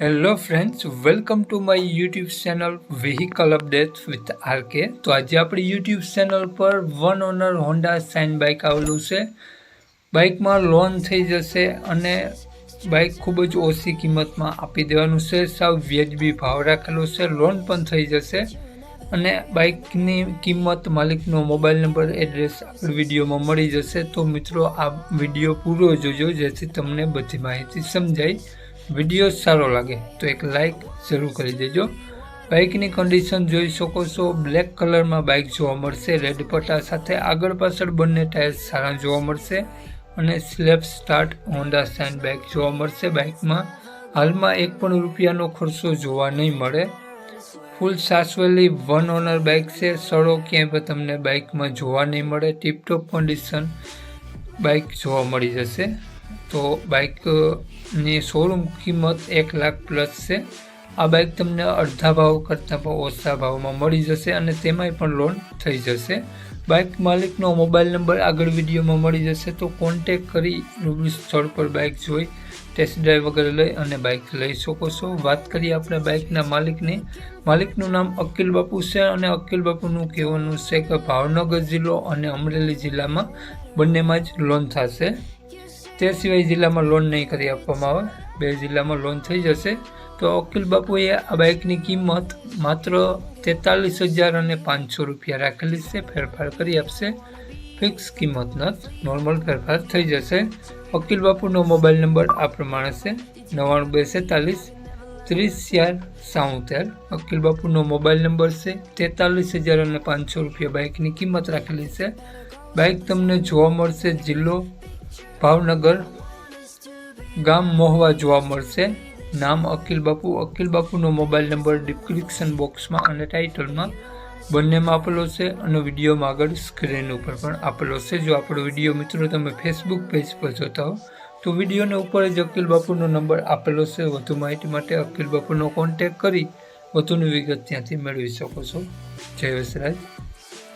Hello friends welcome to my YouTube channel vehicle update with RK તો આજે આપણી YouTube channel પર one owner Honda Shine bike આવેલું છે. બાઇકમાં લોન થઈ જશે અને બાઇક ખૂબ જ ઓછી કિંમતમાં આપી દેવાનું છે. સાવ વ્યાજબી ભાવ રાખેલો છે. લોન પણ થઈ જશે અને બાઇકની કિંમત માલિકનો મોબાઈલ નંબર એડ્રેસ આગળ વિડીયોમાં મળી જશે. તો મિત્રો, આ વીડિયો પૂરો જોજો જેથી તમને બધી માહિતી સમજાય. વીડિયો સારો લાગે તો એક લાઇક જરૂર કરી દેજો. બાઇકની કન્ડિશન જોઈ શકો છો. બ્લેક કલરમાં બાઇક જોવા મળશે. રેડ પટ્ટા સાથે આગળ પાછળ બંને ટાયર સારા જોવા મળશે. અને self start Honda Shine bike જોવા મળશે બાઇકમાં હાલમાં એક પણ રૂપિયાનો ખર્ચો જોવા નહીં મળે. ફૂલ સાસવેલી વન ઓનર બાઇક છે. સડો ક્યાંય પણ તમને બાઇકમાં જોવા નહીં મળે. ટીપટોપ કન્ડિશન બાઇક જોવા મળી જશે. તો બાઇકની શોરૂમ કિંમત એક લાખ પ્લસ છે. આ બાઇક તમને અડધા ભાવ કરતાં પણ ઓછા ભાવમાં મળી જશે અને તેમાંય પણ લોન થઈ જશે. બાઇક માલિકનો મોબાઈલ નંબર આગળ વિડીયોમાં મળી જશે, તો કોન્ટેક કરી રૂબરૂ સ્થળ પર બાઇક જોઈ ટેસ્ટ ડ્રાઈવ વગેરે લઈ અને બાઇક લઈ શકો છો. વાત કરીએ આપણે બાઇકના માલિકની. માલિકનું નામ અકિલ બાપુ છે અને અકિલ બાપુનું કહેવાનું છે કે ભાવનગર જિલ્લો અને અમરેલી જિલ્લામાં બંનેમાં જ લોન થશે. તે સિવાય જિલ્લામાં લોન નહીં કરી આપવામાં આવે. બે જિલ્લામાં લોન થઈ જશે. તો અકિલ બાપુએ આ બાઇકની કિંમત માત્ર તેતાલીસ હજાર અને પાંચસો રૂપિયા રાખેલી છે. ફેરફાર કરી આપશે. ફિક્સ કિંમત નોર્મલ ફેરફાર થઈ જશે. અકિલ બાપુનો મોબાઈલ નંબર આ પ્રમાણે છે. નવ્વાણું બે સેતાલીસ ત્રીસ ચાર સાઉતેર. અકિલ બાપુનો મોબાઈલ નંબર છે. તેતાલીસ હજાર અને પાંચસો રૂપિયા બાઇકની કિંમત રાખેલી છે. બાઇક તમને જોવા મળશે જિલ્લો ભાવનગર ગામ મોહવા જોવા મળશે. નામ અકિલ બાપુ. અકિલ બાપુનો મોબાઈલ નંબર ડિસ્ક્રિપ્શન બોક્સમાં અને ટાઇટલમાં બંનેમાં આપેલો છે અને વિડીયોમાં આગળ સ્ક્રીન ઉપર પણ આપેલો છે. જો આપણો વીડિયો મિત્રો તમે ફેસબુક પેજ પર જોતા હો, તો વિડીયોને ઉપર જ અકિલ બાપુનો નંબર આપેલો છે. વધુ માહિતી માટે અકિલ બાપુનો કોન્ટેક કરી વધુની વિગત ત્યાંથી મેળવી શકો છો. જય વસરાજ.